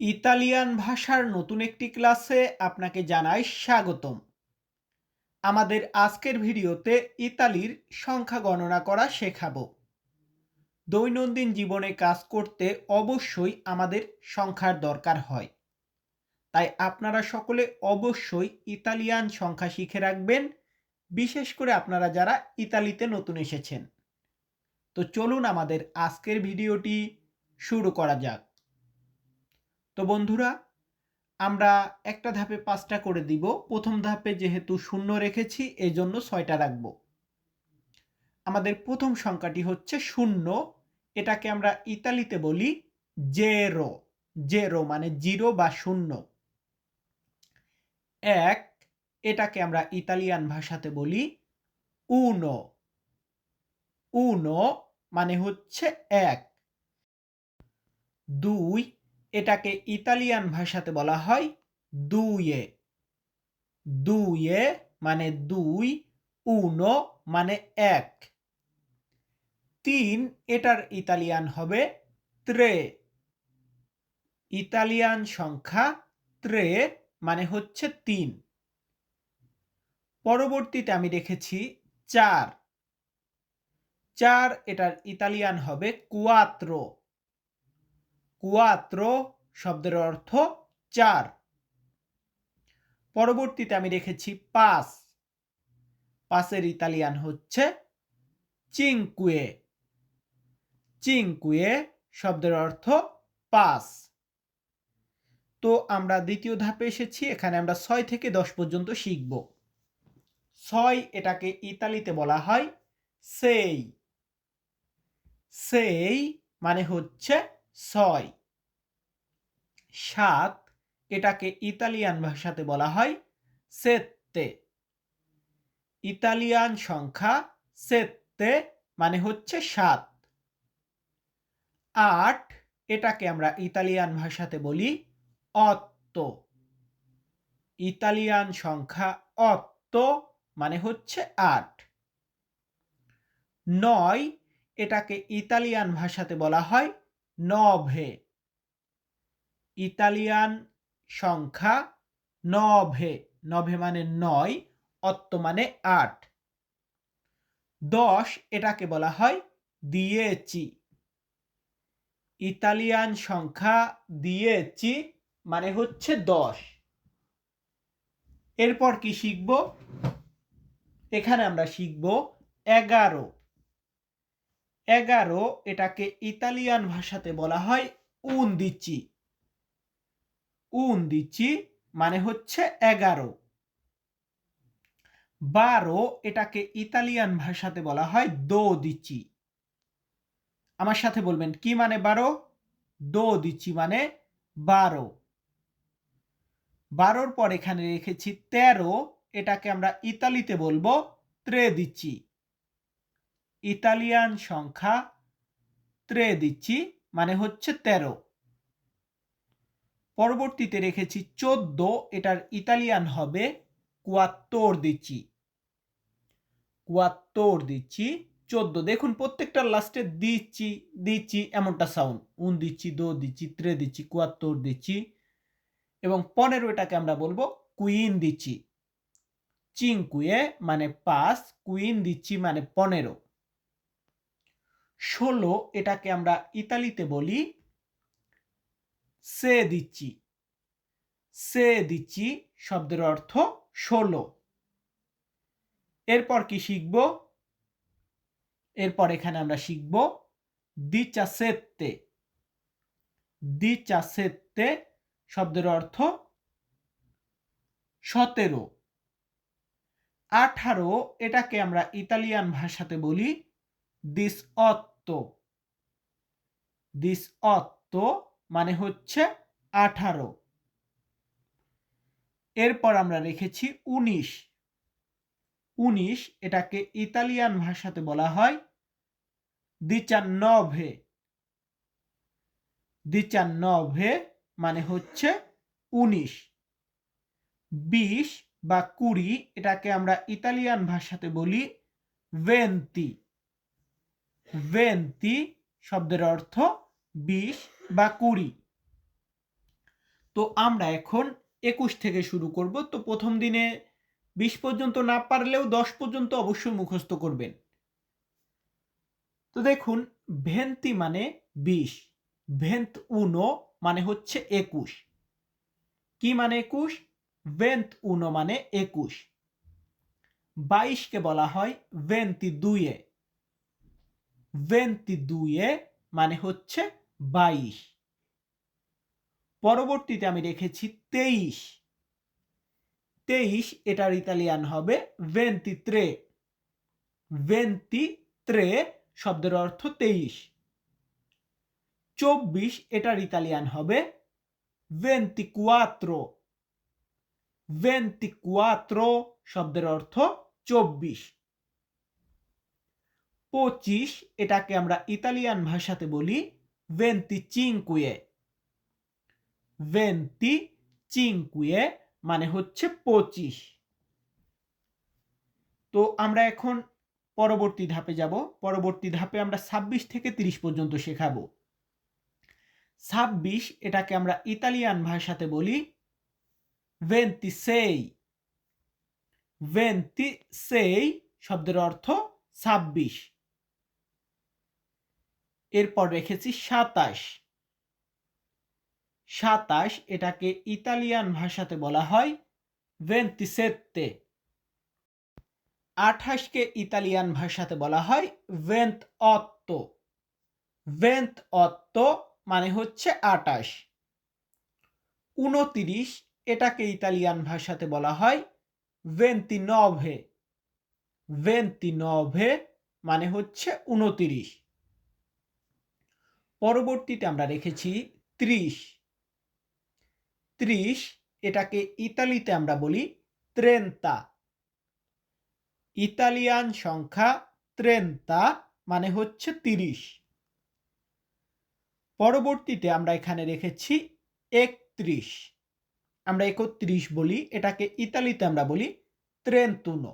Italian ভাষার নতুন একটি ক্লাসে আপনাকে জানাই স্বাগতম। আমাদের আজকের ভিডিওতে ইতালির সংখ্যা গণনা করা শেখাবো। দৈনন্দিন জীবনে কাজ করতে অবশ্যই আমাদের সংখ্যার দরকার হয়। তাই আপনারা সকলে অবশ্যই ইতালিয়ান সংখ্যা শিখে রাখবেন, বিশেষ করে আপনারা যারা ইতালিতে নতুন এসেছেন। তো চলুন আমাদের আজকের ভিডিওটি শুরু করা যাক। তো বন্ধুরা, আমরা একটা ধাপে পাঁচটা করে দিব। প্রথম ধাপে যেহেতু শূন্য রেখেছি এই জন্য ছয়টা রাখব। আমাদের প্রথম সংখ্যাটি হচ্ছে শূন্য। এটাকে আমরা ইতালিতে বলি জেরো জেরো মানে জিরো বা শূন্য। এক, এটাকে আমরা ইতালিয়ান ভাষাতে বলি উনো উনো মানে হচ্ছে এক। দুই এটাকে ইতালিয়ান ভাষাতে বলা হয় দুয়ে। দুয়ে মানে দুই, উনো মানে এক। তিন, এটার ইতালিয়ান হবে ত্রে। ইতালিয়ান সংখ্যা ত্রে মানে হচ্ছে তিন। পরবর্তীতে আমি রেখেছি চার। চার, এটার ইতালিয়ান হবে কুয়াত্রো। কুয়াত্রো শব্দের অর্থ চার। পরবর্তীতে আমি রেখেছি পাঁচ। পাঁচের ইতালিয়ান হচ্ছে চিংকুয়ে চিংকুয়ে শব্দের অর্থ পাঁচ। তো আমরা দ্বিতীয় ধাপে এসেছি, এখানে আমরা ছয় থেকে দশ পর্যন্ত শিখব। ছয় এটাকে ইতালিতে বলা হয় সেই। সেই মানে হচ্ছে ছয়। সাত, এটাকে ইতালিয়ান ভাষাতে বলা হয় সেত্তে। ইতালিয়ান সংখ্যা সেত্তে মানে হচ্ছে সাত। আট, এটাকে আমরা ইতালিয়ান ভাষাতে বলি অত্ত। ইতালিয়ান সংখ্যা অত্ত মানে হচ্ছে আট। নয়, এটাকে ইতালিয়ান ভাষাতে বলা হয় নভে। ইতালিয়ান সংখ্যা নভে। নভে মানে নয়, অত্ত মানে আট। দশ এটাকে বলা হয় দিয়েছি ইতালিয়ান সংখ্যা দিয়েছি মানে হচ্ছে দশ। এরপর কি শিখব? এখানে আমরা শিখব এগারো। এগারো এটাকে ইতালিয়ান ভাষাতে বলা হয় উন দিচ্ছি। উন দিচ্ছি মানে হচ্ছে এগারো। বারো এটাকে ইতালিয়ান ভাষাতে বলা হয় দো দিচ্ছি। আমার সাথে বলবেন, কি মানে বারো? দো দিচ্ছি মানে বারো। বারোর পর এখানে রেখেছি তেরো, এটাকে আমরা ইতালিতে বলব ত্রে দিচ্ছি। ইতালিয়ান সংখ্যা ত্রে দিচ্ছি মানে হচ্ছে তেরো। পরবর্তীতে রেখেছি চোদ্দ, এটার ইতালিয়ান হবে কুয়াত্তর দিচ্ছি। কুয়াত্তর দিচ্ছি, চোদ্দ। দেখুন, প্রত্যেকটা লাস্টে দিচ্ছি দিচ্ছি এমনটা সাউন্ড উন দিচ্ছি, দো দিচ্ছি, ত্রে দিচ্ছি, কুয়াত্তর দিচ্ছি। এবং পনেরো এটাকে আমরা বলব কুইন দিচ্ছি। চিংকুয়ে মানে পাঁচ, কুইন দিচ্ছি মানে পনেরো। ষোলো এটাকে আমরা ইতালিতে বলি সে দিচ্ছি। সে দিচ্ছি শব্দের অর্থ ষোলো। এরপর কি শিখব? এরপর এখানে আমরা শিখব দিচাসেত্তে দিচাসেত্তে শব্দের অর্থ সতেরো। আঠারো এটাকে আমরা ইতালিয়ান ভাষাতে বলি দিস অত্ত দিস অত্ত মানে হচ্ছে আঠারো। এরপর আমরা রেখেছি উনিশ। উনিশ এটাকে ইতালিয়ান ভাষাতে বলা হয় দিচান্নভে। দিচান্নভে মানে হচ্ছে উনিশ। বিশ বা কুড়ি এটাকে আমরা ইতালিয়ান ভাষাতে বলি ভেন্তি। ভেন্তি শব্দের অর্থ বিশ বা কুড়ি। তো আমরা এখন একুশ থেকে শুরু করব। তো প্রথম দিনে বিশ পর্যন্ত না পারলেও দশ পর্যন্ত অবশ্যই মুখস্থ করবেন। তো দেখুন ভেন্তি মানে বিশ ভেন্ত উনো মানে হচ্ছে একুশ। কি মানে একুশ? ভেন্ত উনো মানে একুশ। বাইশকে বলা হয় ভেন্তি দুয়ে ভেন্তি দুয়ে মানে হচ্ছে বাইশ। পরবর্তীতে আমি রেখেছি তেইশ। তেইশ এটার ইতালিয়ান হবে ভেন্তি ত্রে ভেন্তি ত্রে শব্দের অর্থ তেইশ। চব্বিশ এটার ইতালিয়ান হবে ভেন্তি কুয়াত্রো ভেন্তি কুয়াত্রো শব্দের অর্থ চব্বিশ। পঁচিশ, এটাকে আমরা ইতালিয়ান ভাষাতে বলি ভেন্তি চিঙ্কুয়ে ভেন্তি চিঙ্কুয়ে মানে হচ্ছে পঁচিশ। তো আমরা এখন পরবর্তী ধাপে যাব। পরবর্তী ধাপে আমরা ছাব্বিশ থেকে তিরিশ পর্যন্ত শেখাবো। ছাব্বিশ, এটাকে আমরা ইতালিয়ান ভাষাতে বলি ভেন্তি সেই ভেন্তি সেই শব্দের অর্থ ছাব্বিশ। এরপর রেখেছি সাতাশ। সাতাশ এটাকে ইতালিয়ান ভাষাতে বলা হয় ভেন্তিসেত্তে আঠাশকে ইতালিয়ান ভাষাতে বলা হয় ভেন্ত অত্ত ভেন্ত অত্ত মানে হচ্ছে আটাশ। উনতিরিশ এটাকে ইতালিয়ান ভাষাতে বলা হয় ভেন্তি নভে ভেন্তি নভে মানে হচ্ছে উনতিরিশ। পরবর্তীতে আমরা রেখেছি ত্রিশ। ত্রিশ, এটাকে ইতালিতে আমরা বলি ত্রেন্তা। ইতালিয়ান সংখ্যা ত্রেন্তা মানে হচ্ছে তিরিশ। পরবর্তীতে আমরা এখানে রেখেছি একত্রিশ। আমরা একত্রিশ বলি, এটাকে ইতালিতে আমরা বলি ত্রেন্তুনো।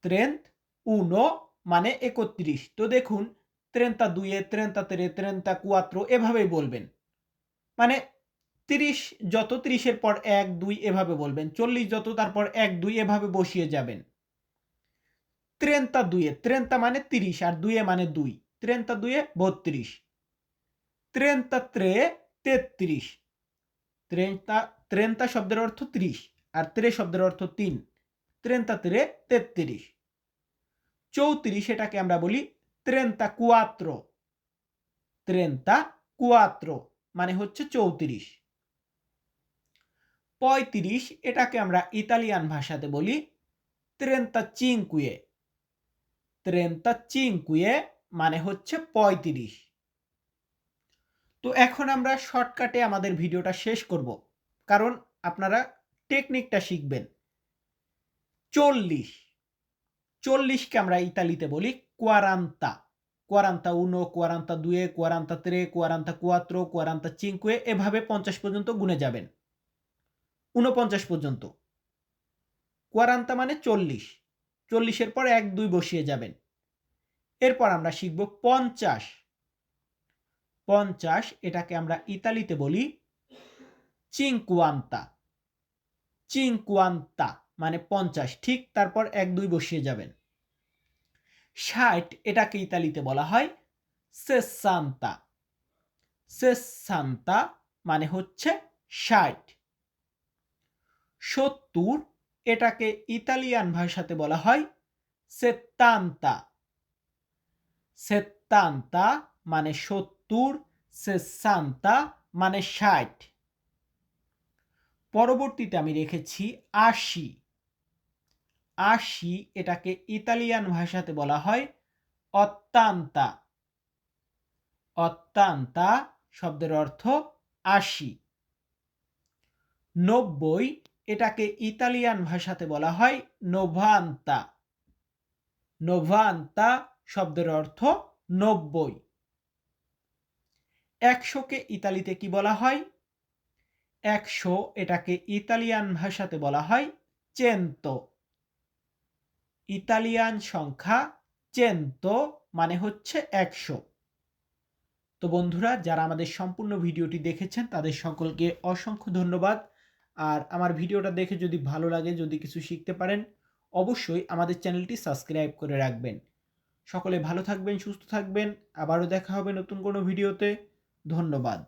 ত্রেন্ত উনো মানে একত্রিশ। তো দেখুন ত্রেন্তা দুয়ে ত্রেন্তা তেরে ত্রেন্তা কুয়াত্রো এভাবেই বলবেন। মানে তিরিশ যত তিরিশের পর এক, দুই, এভাবে বলবেন। চল্লিশ যত তারপর এক, দুই, এভাবে বসিয়ে যাবেন। ত্রেন্তা দুয়ে ত্রেন্তা মানে তিরিশ আর দুয়ে মানে দুই। ত্রেন্তা দুয়ে বত্রিশ। ত্রেন্তা ত্রে তেত্রিশ। ত্রেন্তা ত্রেন্তা শব্দের অর্থ ত্রিশ আর ত্রে শব্দের অর্থ তিন। ত্রেন্তা ত্রে তেত্রিশ। চৌত্রিশ এটাকে আমরা বলি ত্রেন্তা কুয়াত্র ত্রেন্তা কুয়াত্র মানে হচ্ছে চৌত্রিশ। পঁয়ত্রিশ, এটাকে আমরা ইতালিয়ান ভাষাতে বলি ত্রেন্তা চিঙ্কুয়ে ত্রেন্তা চিঙ্কুয়ে মানে হচ্ছে পঁয়ত্রিশ। তো এখন আমরা শর্টকাটে আমাদের ভিডিওটা শেষ করব, কারণ আপনারা টেকনিকটা শিখবেন। চল্লিশ। চল্লিশকে আমরা ইতালিতে বলি কোয়ারান্তা কোয়ারান্তা উনো কোয়ারান্তা দুয়ে কোয়ারান্তা ত্রে কোয়ারান্তা কুয়াত্রো কোয়ারান্তা চিঙ্কুয়ে এভাবে পঞ্চাশ পর্যন্ত গুনে যাবেন। উনপঞ্চাশ পর্যন্ত। কোয়ারান্তা মানে চল্লিশ। চল্লিশের পর এক, দুই বসিয়ে যাবেন। এরপর আমরা শিখব পঞ্চাশ। পঞ্চাশ এটাকে আমরা ইতালিতে বলি চিঙ্কুয়ান্তা চিঙ্কুয়ান্তা মানে পঞ্চাশ, ঠিক তারপর এক, দুই বসিয়ে যাবেন। ষাট, এটাকে ইতালিতে বলা হয় সেসান্তা সেসান্তা মানে হচ্ছে ষাট। সত্তর, এটাকে ইতালিয়ান ভাষাতে বলা হয় সেত্তান্তা সেত্তান্তা মানে সত্তর সেসান্তা মানে ষাট। পরবর্তীতে আমি রেখেছি আশি। আশি এটাকে ইতালিয়ান ভাষাতে বলা হয় অত্যান্তা অত্যান্তা শব্দের অর্থ আশি। নব্বই এটাকে ইতালিয়ান ভাষাতে বলা হয় নোভান্তা। নোভান্তা শব্দের অর্থ নব্বই। একশোকে ইতালিতে কি বলা হয়? একশো এটাকে ইতালিয়ান ভাষাতে বলা হয় চেন্তো। ইতালিয়ান সংখ্যা চেন্তো মানে হচ্ছে একশো। তো বন্ধুরা, যারা আমাদের সম্পূর্ণ ভিডিওটি দেখেছেন, তাদের সকলকে অসংখ্য ধন্যবাদ। আর আমার ভিডিওটা দেখে যদি ভালো লাগে, যদি কিছু শিখতে পারেন, অবশ্যই আমাদের চ্যানেলটি সাবস্ক্রাইব করে রাখবেন। সকলে ভালো থাকবেন, সুস্থ থাকবেন। আবারও দেখা হবে নতুন কোনো ভিডিওতে। ধন্যবাদ।